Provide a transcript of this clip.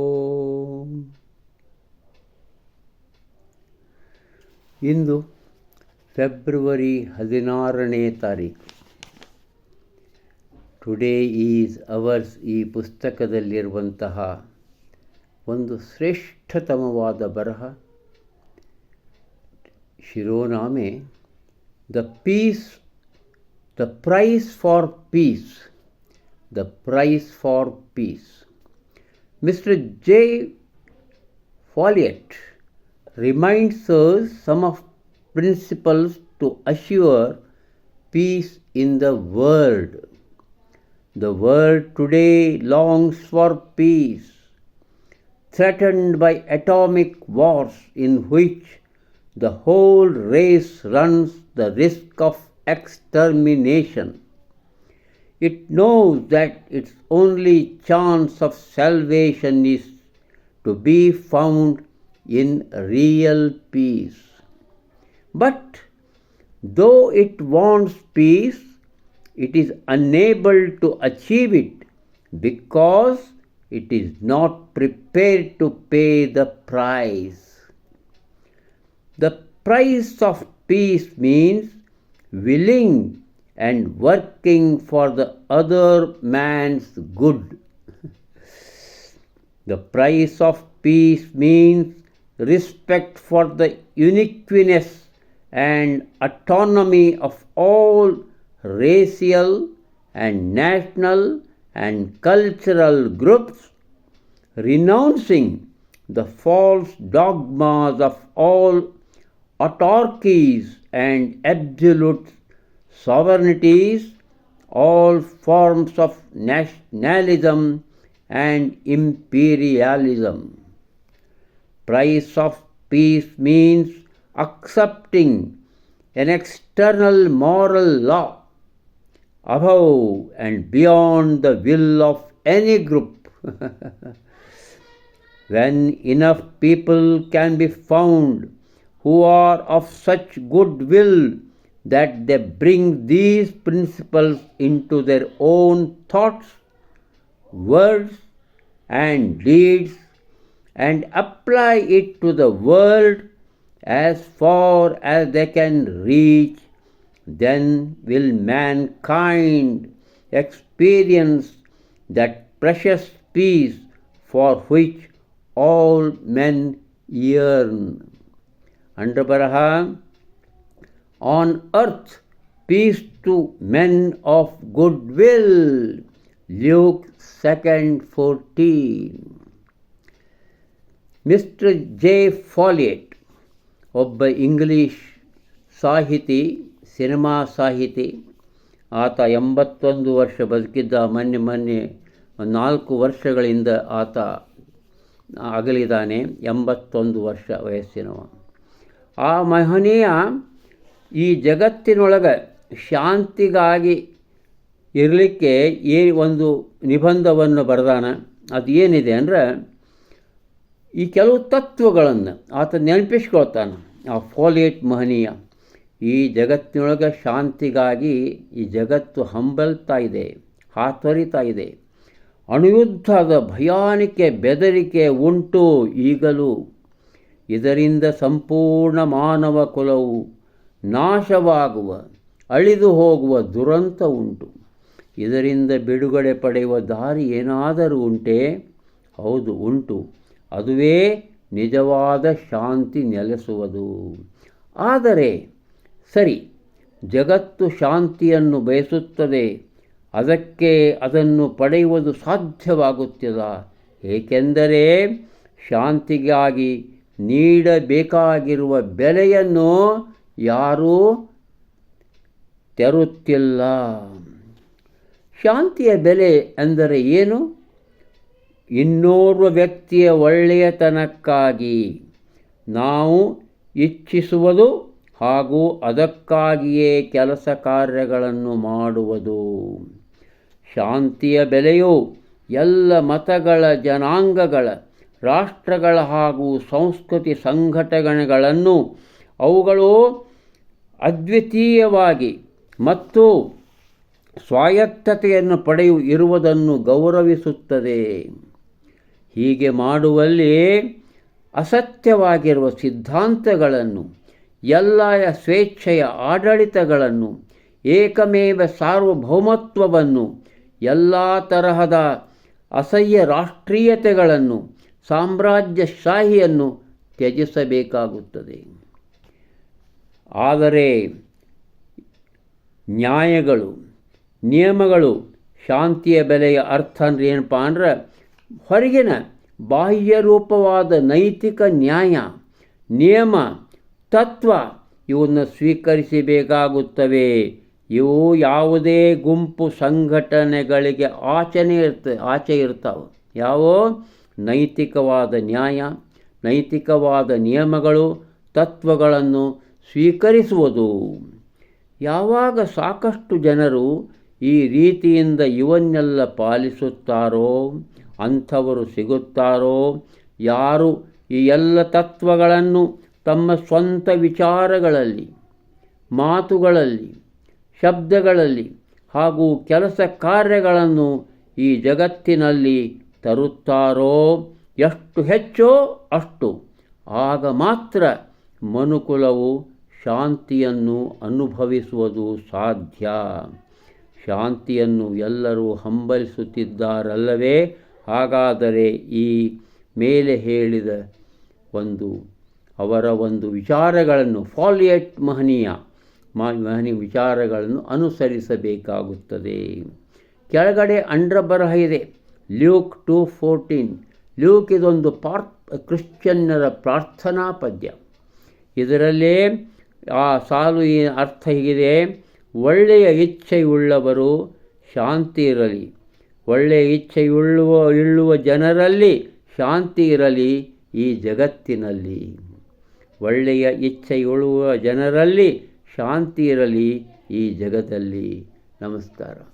ಓಂ. ಇಂದು February ಹದಿನಾರನೇ ತಾರೀಕು today is ours ಈ ಪುಸ್ತಕದಲ್ಲಿರುವಂತಹ ಒಂದು ಶ್ರೇಷ್ಠತಮವಾದ ಬರಹ ಶಿರೋನಾಮೆ the piece The price for peace. The price for peace. Mr. J. Follett reminds us some of principles to assure peace in the world. The world today longs for peace, threatened by atomic wars in which the whole race runs the risk of extermination. It knows that its only chance of salvation is to be found in real peace. But though it wants peace, it is unable to achieve it because it is not prepared to pay the price. The price of peace means willing and working for the other man's good. The price of peace means respect for the uniqueness and autonomy of all racial and national and cultural groups, renouncing the false dogmas of all autarkies and absolute sovereignties, all forms of nationalism and imperialism. Price of peace means accepting an external moral law above and beyond the will of any group. when enough people can be found who are of such good will that they bring these principles into their own thoughts, words, and deeds and apply it to the world as far as they can reach, then will mankind experience that precious peace for which all men yearn. Under Baraha, on earth peace to men of good will. Luke 2nd 14. Mister J ಫಾಲಿಯೆಟ್ ಒಬ್ಬ English ಸಾಹಿತಿ cinema ಸಾಹಿತಿ ಆತ ಎಂಬತ್ತೊಂದು ವರ್ಷ ಬದುಕಿದ್ದ ಮೊನ್ನೆ ಮೊನ್ನೆ ನಾಲ್ಕು ವರ್ಷಗಳಿಂದ ಆತ ಅಗಲಿದಾನೆ ಎಂಬತ್ತೊಂದು ವರ್ಷ ವಯಸ್ಸಿನವ ಆ ಮಹನೀಯ ಈ ಜಗತ್ತಿನೊಳಗೆ ಶಾಂತಿಗಾಗಿ ಇರಲಿಕ್ಕೆ ಏ ಒಂದು ನಿಬಂಧವನ್ನು ಬರೆದಾನ. ಅದು ಏನಿದೆ ಅಂದರೆ ಈ ಕೆಲವು ತತ್ವಗಳನ್ನು ಆತ ನೆನಪಿಸ್ಕೊಳ್ತಾನೆ, ಆ ಫೋಲಿಯೇಟ್ ಮಹನೀಯ. ಈ ಜಗತ್ತಿನೊಳಗೆ ಶಾಂತಿಗಾಗಿ ಈ ಜಗತ್ತು ಹಂಬಲ್ತಾ ಇದೆ ಹಾತೊರಿತಾ ಇದೆ. ಅಣುಯುದ್ಧದ ಭಯಾನಿಕೆ ಬೆದರಿಕೆ ಉಂಟು ಈಗಲೂ. ಇದರಿಂದ ಸಂಪೂರ್ಣ ಮಾನವ ಕುಲವು ನಾಶವಾಗುವ, ಅಳಿದು ಹೋಗುವ ದುರಂತ ಉಂಟು. ಇದರಿಂದ ಬಿಡುಗಡೆ ಪಡೆಯುವ ದಾರಿ ಏನಾದರೂ ಉಂಟೇ? ಹೌದು, ಉಂಟು. ಅದುವೇ ನಿಜವಾದ ಶಾಂತಿ ನೆಲೆಸುವುದು. ಆದರೆ, ಸರಿ, ಜಗತ್ತು ಶಾಂತಿಯನ್ನು ಬಯಸುತ್ತದೆ. ಅದಕ್ಕೆ ಅದನ್ನು ಪಡೆಯುವುದು ಸಾಧ್ಯವಾಗುತ್ತದ ಏಕೆಂದರೆ, ಶಾಂತಿಗಾಗಿ ನೀಡಬೇಕಾಗಿರುವ ಬೆಲೆಯನ್ನು ಯಾರೂ ತೆರುತ್ತಿಲ್ಲ. ಶಾಂತಿಯ ಬೆಲೆ ಅಂದರೆ ಏನು? ಇನ್ನೋರ್ವ ವ್ಯಕ್ತಿಯ ಒಳ್ಳೆಯತನಕ್ಕಾಗಿ ನಾವು ಇಚ್ಛಿಸುವುದು ಹಾಗೂ ಅದಕ್ಕಾಗಿಯೇ ಕೆಲಸ ಕಾರ್ಯಗಳನ್ನು ಮಾಡುವುದು. ಶಾಂತಿಯ ಬೆಲೆಯು ಎಲ್ಲ ಮತಗಳ ಜನಾಂಗಗಳ ರಾಷ್ಟ್ರಗಳ ಹಾಗೂ ಸಂಸ್ಕೃತಿ ಸಂಘಟನೆಗಳನ್ನು ಅವುಗಳು ಅದ್ವಿತೀಯವಾಗಿ ಮತ್ತು ಸ್ವಾಯತ್ತತೆಯನ್ನು ಪಡೆಯು ಇರುವುದನ್ನು ಗೌರವಿಸುತ್ತದೆ. ಹೀಗೆ ಮಾಡುವಲ್ಲಿ ಅಸತ್ಯವಾಗಿರುವ ಸಿದ್ಧಾಂತಗಳನ್ನು ಎಲ್ಲ ಸ್ವೇಚ್ಛೆಯ ಆಡಳಿತಗಳನ್ನು, ಏಕಮೇವ ಸಾರ್ವಭೌಮತ್ವವನ್ನು, ಎಲ್ಲ ತರಹದ ಅಸಹ್ಯ ರಾಷ್ಟ್ರೀಯತೆಗಳನ್ನು ಸಾಮ್ರಾಜ್ಯಶಾಹಿಯನ್ನು ತ್ಯಜಿಸಬೇಕಾಗುತ್ತದೆ. ಆದರೆ ನ್ಯಾಯಗಳು, ನಿಯಮಗಳು, ಶಾಂತಿಯ ಬೆಲೆಯ ಅರ್ಥ ಅಂದ್ರೆ ಏನಪ್ಪ ಅಂದ್ರೆ ಹೊರಗಿನ ಬಾಹ್ಯ ರೂಪವಾದ ನೈತಿಕ ನ್ಯಾಯ, ನಿಯಮ, ತತ್ವ ಇವನ್ನು ಸ್ವೀಕರಿಸಬೇಕಾಗುತ್ತವೆ. ಇವು ಯಾವುದೇ ಗುಂಪು ಸಂಘಟನೆಗಳಿಗೆ ಆಚನೆ ಇರ್ತ, ಆಚೆ ಇರ್ತಾವೆ. ಯಾವೋ ನೈತಿಕವಾದ ನ್ಯಾಯ, ನೈತಿಕವಾದ ನಿಯಮಗಳು, ತತ್ವಗಳನ್ನು ಸ್ವೀಕರಿಸುವುದು. ಯಾವಾಗ ಸಾಕಷ್ಟು ಜನರು ಈ ರೀತಿಯಿಂದ ಇವನ್ನೆಲ್ಲ ಪಾಲಿಸುತ್ತಾರೋ, ಅಂಥವರು ಸಿಗುತ್ತಾರೋ, ಯಾರು ಈ ಎಲ್ಲ ತತ್ವಗಳನ್ನು ತಮ್ಮ ಸ್ವಂತ ವಿಚಾರಗಳಲ್ಲಿ, ಮಾತುಗಳಲ್ಲಿ, ಶಬ್ದಗಳಲ್ಲಿ ಹಾಗೂ ಕೆಲಸ ಕಾರ್ಯಗಳನ್ನು ಈ ಜಗತ್ತಿನಲ್ಲಿ ತರುತ್ತಾರೋ? ಎಷ್ಟು ಹೆಚ್ಚೋ ಅಷ್ಟು. ಆಗ ಮಾತ್ರ ಮನುಕುಲವು ಶಾಂತಿಯನ್ನು ಅನುಭವಿಸುವುದು ಸಾಧ್ಯ. ಶಾಂತಿಯನ್ನು ಎಲ್ಲರೂ ಹಂಬಲಿಸುತ್ತಿದ್ದಾರಲ್ಲವೇ? ಹಾಗಾದರೆ ಈ ಮೇಲೆ ಹೇಳಿದ ಒಂದು, ಅವರ ಒಂದು ವಿಚಾರಗಳನ್ನು, ಫಾಲಿಯಟ್ ಮಹನೀಯ ಮಹನೀಯ ವಿಚಾರಗಳನ್ನು ಅನುಸರಿಸಬೇಕಾಗುತ್ತದೆ. ಕೆಳಗಡೆ ಅಂಡ್ರ ಬರಹ ಇದೆ. ಲ್ಯೂಕ್ ಟು ಫೋರ್ಟೀನ್ ಲ್ಯೂಕ್ ಇದೊಂದು ಪಾರ್, ಕ್ರಿಶ್ಚಿಯನ್ನರ ಪ್ರಾರ್ಥನಾ ಪದ್ಯ ಇದರಲ್ಲೇ ಆ ಸಾಲು ಈ ಅರ್ಥ ಹೀಗಿದೆ. ಒಳ್ಳೆಯ ಇಚ್ಛೆಯುಳ್ಳವರು ಶಾಂತಿ ಇರಲಿ. ಒಳ್ಳೆಯ ಇಚ್ಛೆಯುಳ್ಳುವ, ಇಳ್ಳುವ ಜನರಲ್ಲಿ ಶಾಂತಿ ಇರಲಿ ಈ ಜಗತ್ತಿನಲ್ಲಿ. ಒಳ್ಳೆಯ ಇಚ್ಛೆಯುಳ್ಳುವ ಜನರಲ್ಲಿ ಶಾಂತಿ ಇರಲಿ ಈ ಜಗದಲ್ಲಿ. ನಮಸ್ಕಾರ.